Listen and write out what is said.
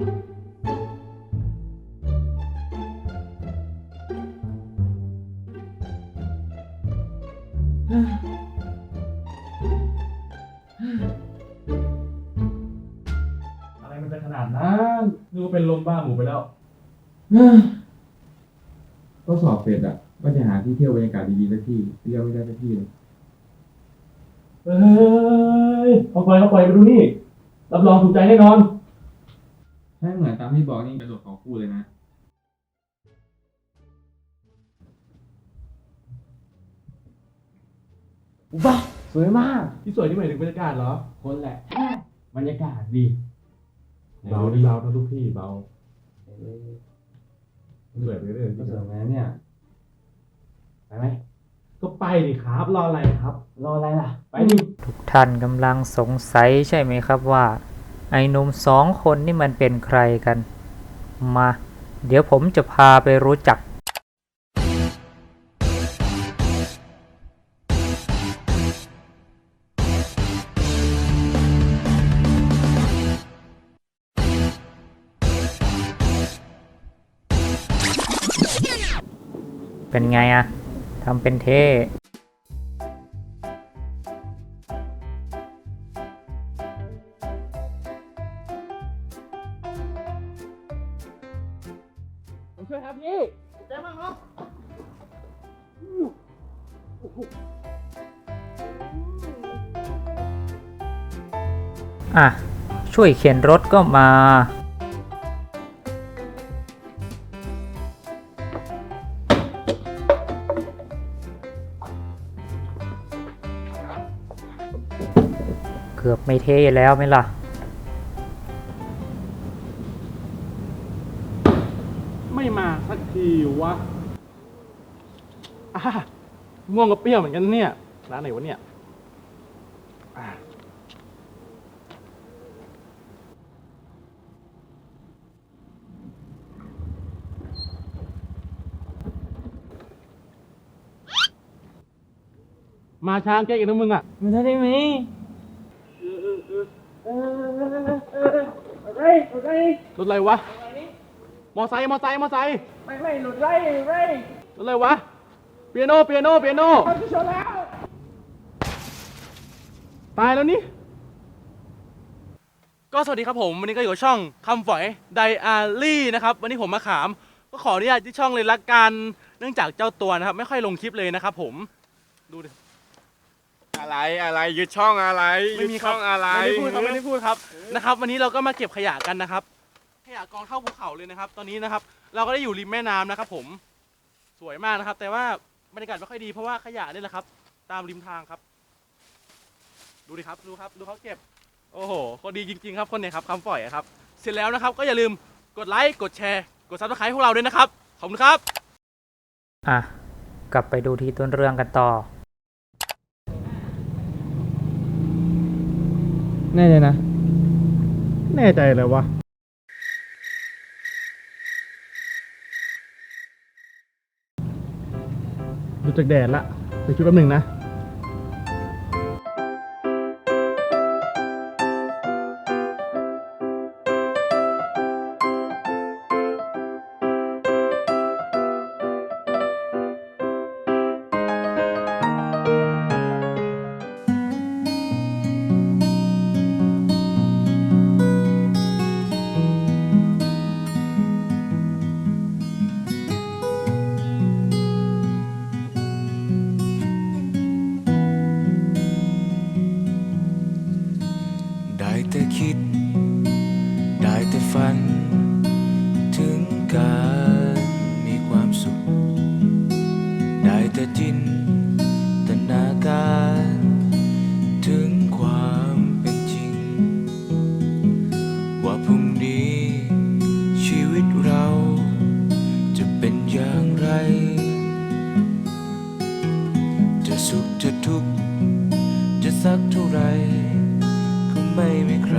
อะไรมันจะขนาดนั้นนึกว่าเป็นลมบ้าหมูไปแล้ว ก็สอบเสร็จอะว่าจะหาที่เที่ยวบรรยากาศดีๆสักที่เที่ยวไม่ได้สักที่เลยเฮ้ย เอาไปเอาไปไปดูนี่ รับรองถูกใจแน่นอน ถ้าเหมือนตามที่บอกนี่กระโดดเขาคู่เลยนะบ้าสวยมาก ที่สวยนี่หมายถึงบรรยากาศเหรอ คนแหละ บรรยากาศดีเบาดิเบานะลูกพี่เบาเหนื่อยไปเรื่อยก็สวยไหมเนี่ย ไปไหม ก็ไปดิครับ รออะไรครับ รออะไรล่ะ ไปดิ ทุกท่านกำลังสงสัยใช่ไหมครับว่า ไอ้หนุ่มสองคนนี่มันเป็นใครกัน มา เดี๋ยวผมจะพาไปรู้จัก เป็นไงอะทำเป็นเท่ ช่วยครับพี่แจ้งมาครับอะ ช่วยเข็นรถก็มา เกือบไม่เท่แล้วไหมล่ะ สักทีวะอะง่วงกับเปรี้ยวเหมือนกันเนี่ยร้านไหนวะเนี่ยอะมาช้างแกอีกนะมึงอะ มันได้ไหมรถอะไรวะ มอไซค์มอไซค์มอไซค์ไม่ไม่หลุดไล่ไล่รถอะไรวะเปียโนเปียโนเปียโนเขาจะชนแล้วตายแล้วนี่ ก็สวัสดีครับผม วันนี้ก็อยู่กับช่องคำฝอยไดอารี่นะครับ วันนี้ผมมาขาม ก็ขออนุญาตที่ช่องเลยละกัน เนื่องจากเจ้าตัวนะครับ ไม่ค่อยลงคลิปเลยนะครับผม ดูดิ อะไรอะไรยึดช่องอะไรไม่มียึดครัช่องอะไร ไม่ได้พูดครับไม่ได้พูดครับนะครับ วันนี้เราก็มาเก็บขยะกันนะครับข ยะกองเท่าภูเขาเลยนะครับ ตอนนี้นะครับ เราก็ได้อยู่ริมแม่น้ำนะครับ ผมสวยมากนะครับ แต่ว่าบรรยากาศไม่ค่อยดีเพราะว่าขยะนี่แหละครับ ตามริมทางครับ ดูดิครับดูครับดูเขาเก็บ โอ้โหคนดีจริง ๆ ครับคนเนี่ยครับคำปล่อยอะครับ เสร็จแล้วนะครับ ก็อย่าลืมกดไลค์กดแชร์ กดซับสไครต์พวกเราด้วยนะครับขอบคุณครับ อะ กลับไปดูที่ต้นเรื่องกันต่อ แน่เลยนะ แน่ใจเลยวะ ดูจากแดดละไปชุดแป๊บหนึ่งนะ สุขจะทุกข์จะสักเท่าไร ก็ไม่มีใคร